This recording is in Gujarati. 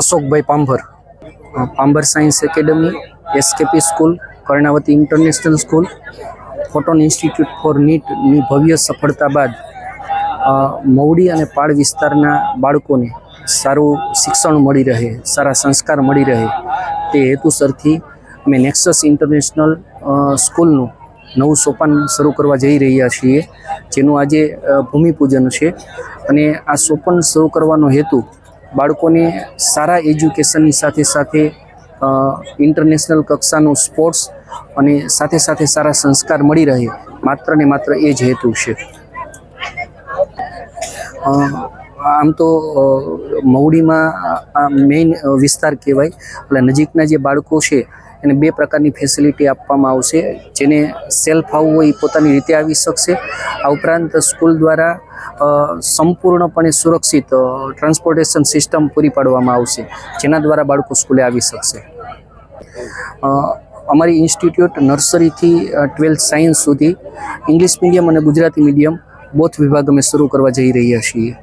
Ashokbhai Pambhar. Pambhar science academy SKP school, Karnavati international school cotton institute for નીટની ભવ્ય સફળતા બાદ મવડી અને પાળ વિસ્તારના બાળકોને સારું શિક્ષણ મળી રહે, સારા સંસ્કાર મળી રહે. તે હેતુસરથી અમે નેક્સસ ઇન્ટરનેશનલ સ્કૂલનું નવું સોપાન શરૂ કરવા જઈ રહ્યા છીએ, જેનું આજે ભૂમિપૂજન છે. અને આ સોપાન શરૂ કરવાનો હેતુ બાળકોને સારા એજ્યુકેશનની સાથે સાથે ઇન્ટરનેશનલ કક્ષાનું સ્પોર્ટ્સ અને સાથે સાથે સારા સંસ્કાર મળી રહે. માત્ર ને માત્ર એ જ હેતુ છે. આમ તો મહુડીમાં મેઇન વિસ્તાર કહેવાય. એટલે નજીકના જે બાળકો છે, એને બે પ્રકારની ફેસિલિટી આપવામાં આવશે. જેને સેલ્ફ આવવું હોય એ પોતાની રીતે આવી શકશે. આ ઉપરાંત સ્કૂલ દ્વારા સંપૂર્ણપણે સુરક્ષિત ટ્રાન્સપોર્ટેશન સિસ્ટમ પૂરી પાડવામાં આવશે, જેના દ્વારા બાળકો સ્કૂલે આવી શકશે. અમારી ઇન્સ્ટિટ્યૂટ નર્સરીથી ટ્વેલ્થ સાયન્સ સુધી, ઇંગ્લિશ મીડિયમ અને ગુજરાતી મીડિયમ, બોથ વિભાગ અમે શરૂ કરવા જઈ રહ્યા છીએ.